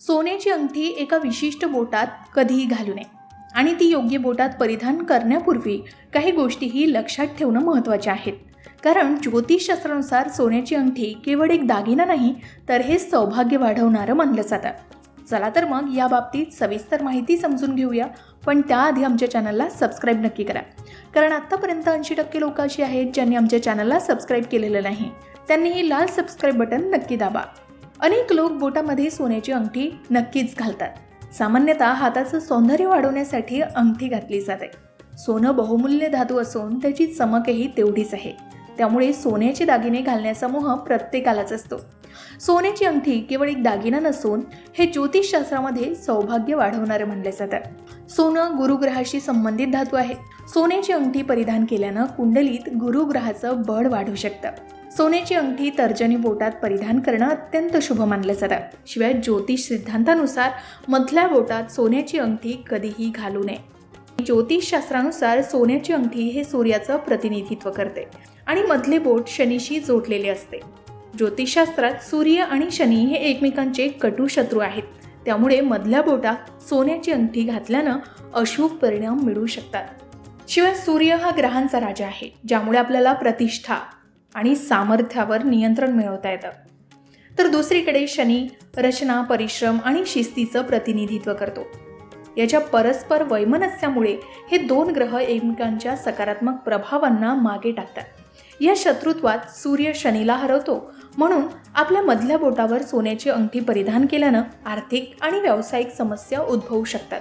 सोन्याची अंगठी एका विशिष्ट बोटात कधीही घालू नये. आणि ती योग्य बोटात परिधान करण्यापूर्वी काही गोष्टीही लक्षात ठेवणं महत्त्वाच्या आहेत. कारण ज्योतिषशास्त्रानुसार सोन्याची अंगठी केवळ एक दागिना नाही तर हे सौभाग्य वाढवणारं मानलं जातं. चला तर मग या बाबतीत सविस्तर माहिती समजून घेऊया पण त्याआधी आमच्या चॅनलला सबस्क्राईब नक्की करा. कारण आत्तापर्यंत ऐंशी टक्के लोक अशी आहेत ज्यांनी आमच्या चॅनलला सबस्क्राईब केलेलं नाही. त्यांनीही लाल सबस्क्राईब बटन नक्की दाबा. अनेक लोक बोटामध्ये सोन्याची अंगठी नक्कीच घालतात. सामान्यतः हाताचं सौंदर्य वाढवण्यासाठी अंगठी घातली जाते. सोनं बहुमूल्य धातू असून त्याची चमकही तेवढीच आहे. त्यामुळे सोन्याचे दागिने घालण्याचा मोह प्रत्येकालाच असतो. सोन्याची अंगठी केवळ एक दागिना नसून हे ज्योतिषशास्त्रामध्ये सौभाग्य वाढवणारे म्हणले जातात सोनं गुरुग्रहाशी संबंधित धातू आहे. सोन्याची अंगठी परिधान केल्यानं कुंडलीत गुरुग्रहाचं बळ वाढू शकतं. सोन्याची अंगठी तर्जनी बोटात परिधान करणं अत्यंत शुभ मानलं जातं. शिवाय ज्योतिष सिद्धांतानुसार मधल्या बोटात सोन्याची अंगठी कधीही घालू नये. ज्योतिषशास्त्रानुसार सोन्याची अंगठी हे सूर्याचं प्रतिनिधित्व करते आणि मधले बोट शनीशी जोडलेले असते. ज्योतिषशास्त्रात सूर्य आणि शनी हे एकमेकांचे कटू शत्रू आहेत. त्यामुळे मधल्या बोटात सोन्याची अंगठी घातल्यानं अशुभ परिणाम मिळू शकतात. शिवाय सूर्य हा ग्रहांचा राजा आहे ज्यामुळे आपल्याला प्रतिष्ठा आणि सामर्थ्यावर नियंत्रण मिळवता येतं. तर दुसरीकडे शनी रचना परिश्रम आणि शिस्तीचं प्रतिनिधित्व करतो. याच्या परस्पर वैमनस्यामुळे हे दोन ग्रह एकमेकांच्या सकारात्मक प्रभावांना मागे टाकतात. या शत्रुत्वात सूर्य शनीला हरवतो. म्हणून आपल्या मधल्या बोटावर सोन्याची अंगठी परिधान केल्यानं आर्थिक आणि व्यावसायिक समस्या उद्भवू शकतात.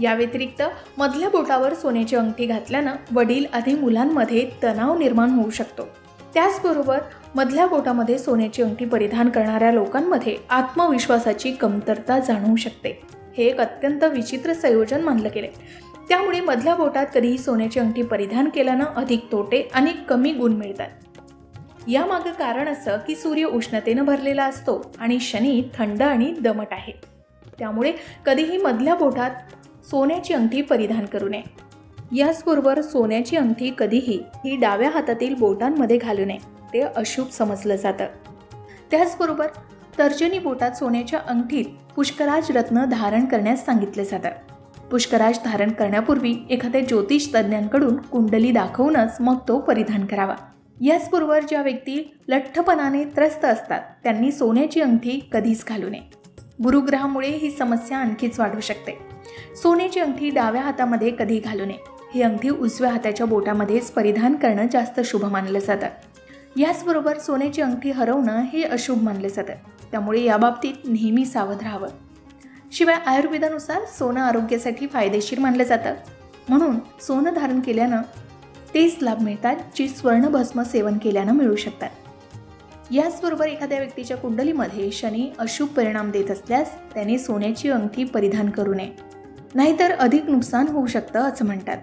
या व्यतिरिक्त मधल्या बोटावर सोन्याची अंगठी घातल्यानं वडील आधी मुलांमध्ये तणाव निर्माण होऊ शकतो. त्याचबरोबर मधल्या बोटामध्ये सोन्याची अंगठी परिधान करणाऱ्या लोकांमध्ये आत्मविश्वासाची कमतरता जाणवू शकते. हे एक अत्यंत विचित्र संयोजन मानलं गेले त्यामुळे मधल्या बोटात कधीही सोन्याची अंगठी परिधान केल्यानं अधिक तोटे आणि कमी गुण मिळतात. यामागं कारण असं की सूर्य उष्णतेनं भरलेला असतो आणि शनी थंड आणि दमट आहे. त्यामुळे कधीही मधल्या बोटात सोन्याची अंगठी परिधान करू नये. याचबरोबर सोन्याची अंगठी कधीही ही डाव्या हातातील बोटांमध्ये घालू नये ते अशुभ समजलं जातं. त्याचबरोबर तर्जनी बोटात सोन्याच्या अंगठीत पुष्कराज रत्न धारण करण्यास सांगितले जातं. पुष्कराज धारण करण्यापूर्वी एखाद्या ज्योतिष तज्ज्ञांकडून कुंडली दाखवूनच मग तो परिधान करावा. याचबरोबर ज्या व्यक्ती लठ्ठपणाने त्रस्त असतात त्यांनी सोन्याची अंगठी कधीच घालू नये. गुरुग्रहामुळे ही समस्या आणखीच वाढू शकते. सोन्याची अंगठी डाव्या हातामध्ये कधी घालू नये. ही अंगठी उजव्या हाताच्या बोटामध्येच परिधान करणं जास्त शुभ मानलं जातं. याचबरोबर सोन्याची अंगठी हरवणं हे अशुभ मानलं जातं. त्यामुळे याबाबतीत नेहमी सावध राहावं. शिवाय आयुर्वेदानुसार सोनं आरोग्यासाठी फायदेशीर मानलं जातं. म्हणून सोनं धारण केल्यानं तेच लाभ मिळतात जे स्वर्णभस्म सेवन केल्यानं मिळू शकतात. याचबरोबर एखाद्या व्यक्तीच्या कुंडलीमध्ये शनी अशुभ परिणाम देत असल्यास त्याने सोन्याची अंगठी परिधान करू नये. नाहीतर अधिक नुकसान होऊ शकतं असं म्हणतात.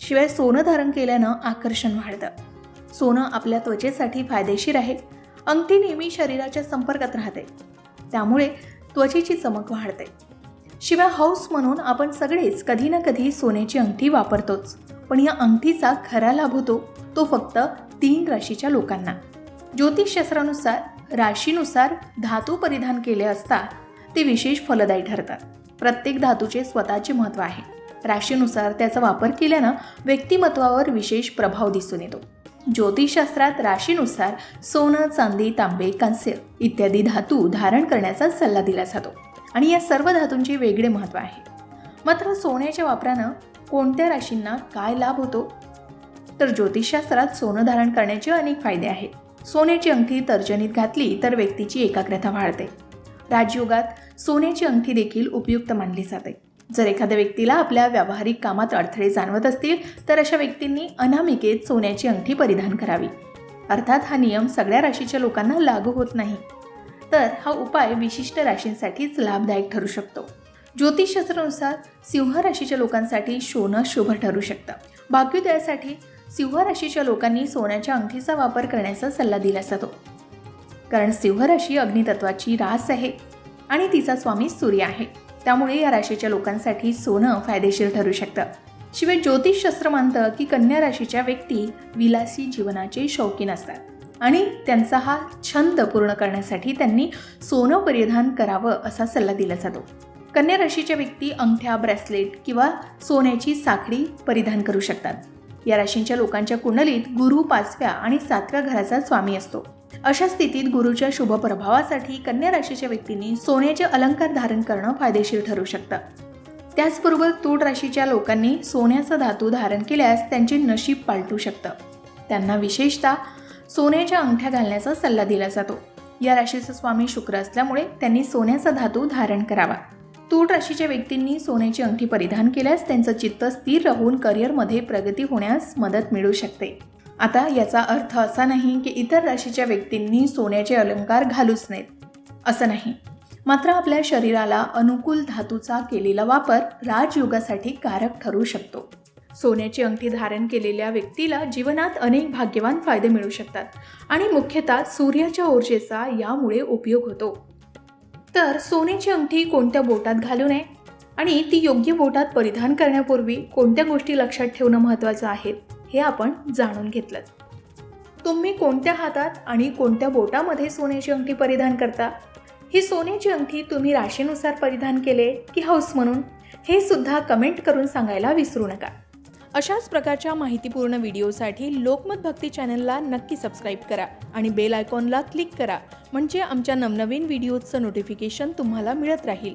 शिवाय सोनं धारण केल्यानं आकर्षण वाढतं. सोनं आपल्या त्वचेसाठी फायदेशीर आहे. अंगठी नेहमी शरीराच्या संपर्कात राहते. त्यामुळे त्वचेची चमक वाढते. शिवाय हौस म्हणून आपण सगळेच कधी ना कधी सोन्याची अंगठी वापरतोच. पण या अंगठीचा खरा लाभ होतो तो फक्त तीन राशीच्या लोकांना. ज्योतिषशास्त्रानुसार राशीनुसार धातू परिधान केले असता ते विशेष फलदायी ठरतात प्रत्येक धातूचे स्वतःचे महत्त्व आहे. राशीनुसार त्याचा वापर केल्यानं व्यक्तिमत्वावर विशेष प्रभाव दिसून येतो. ज्योतिषशास्त्रात राशीनुसार सोनं चांदी तांबे कांस्य इत्यादी धातू धारण करण्याचा सल्ला दिला जातो आणि या सर्व धातूंचे वेगळे महत्त्व आहे. मात्र सोन्याच्या वापरानं कोणत्या राशींना काय लाभ होतो? तर ज्योतिषशास्त्रात सोनं धारण करण्याचे अनेक फायदे आहेत. सोन्याची अंगठी तर्जनीत घातली तर व्यक्तीची एकाग्रता वाढते. राजयोगात सोन्याची अंगठी देखील उपयुक्त मानली जाते. जर एखाद्या व्यक्तीला आपल्या व्यावहारिक कामात अडथळे जाणवत असतील तर अशा व्यक्तींनी अनामिकेत सोन्याची अंगठी परिधान करावी. अर्थात हा नियम सगळ्या राशीच्या लोकांना लागू होत नाही. तर हा उपाय विशिष्ट राशींसाठीच लाभदायक ठरू शकतो. ज्योतिषशास्त्रानुसार सिंह राशीच्या लोकांसाठी सोनं शुभ ठरू शकतं. भाग्योदयासाठी सिंह राशीच्या लोकांनी सोन्याच्या अंगठीचा वापर करण्याचा सल्ला दिला जातो कारण सिंह राशी अग्नितत्वाची रास आहे आणि तिचा स्वामी सूर्य आहे. त्यामुळे या राशीच्या लोकांसाठी सोनं फायदेशीर ठरू शकतं. शिवाय ज्योतिषशास्त्र मानतं की कन्या राशीच्या व्यक्ती विलासी जीवनाचे शौकीन असतात आणि त्यांचा हा छंद पूर्ण करण्यासाठी त्यांनी सोनं परिधान करावं असा सल्ला दिला जातो. कन्या राशीच्या व्यक्ती अंगठ्या ब्रेसलेट किंवा सोन्याची साखळी परिधान करू शकतात. या राशींच्या लोकांच्या कुंडलीत गुरु पाचव्या आणि सातव्या घराचा स्वामी असतो. अशा स्थितीत गुरुच्या शुभ प्रभावासाठी कन्या राशीच्या व्यक्तींनी सोन्याचे अलंकार धारण करणं फायदेशीर ठरू शकतं. त्याचबरोबर तूट राशीच्या लोकांनी सोन्याचा धातू धारण केल्यास त्यांचे नशीब पालटू शकतं. त्यांना विशेषतः सोन्याच्या अंगठ्या घालण्याचा सल्ला दिला जातो. या राशीचा स्वामी शुक्र असल्यामुळे त्यांनी सोन्याचा धातू धारण करावा. तूट राशीच्या व्यक्तींनी सोन्याची अंगठी परिधान केल्यास त्यांचं चित्त स्थिर राहून करिअरमध्ये प्रगती होण्यास मदत मिळू शकते. आता याचा अर्थ असा नाही की इतर राशीच्या व्यक्तींनी सोन्याचे अलंकार घालूच नाहीत असं नाही. मात्र आपल्या शरीराला अनुकूल धातूचा केलेला वापर राजयोगासाठी कारक ठरू शकतो. सोन्याची अंगठी धारण केलेल्या व्यक्तीला जीवनात अनेक भाग्यवान फायदे मिळू शकतात आणि मुख्यतः सूर्याच्या ऊर्जेचा यामुळे उपयोग होतो. तर सोन्याची अंगठी कोणत्या बोटात घालू नये आणि ती योग्य बोटात परिधान करण्यापूर्वी कोणत्या गोष्टी लक्षात ठेवणं महत्त्वाचं आहे? हे आपण जाणून घेतलं तुम्ही कोणत्या हातात आणि कोणत्या बोटामध्ये सोन्याची अंगठी परिधान करता? ही सोन्याची अंगठी तुम्ही राशीनुसार परिधान केले की हौस म्हणून? हे सुद्धा कमेंट करून सांगायला विसरू नका. अशाच प्रकारच्या माहितीपूर्ण व्हिडिओसाठी लोकमत भक्ती चॅनलला नक्की सबस्क्राईब करा आणि बेल आयकॉनला क्लिक करा म्हणजे आमच्या नवनवीन व्हिडिओजचं नोटिफिकेशन तुम्हाला मिळत राहील.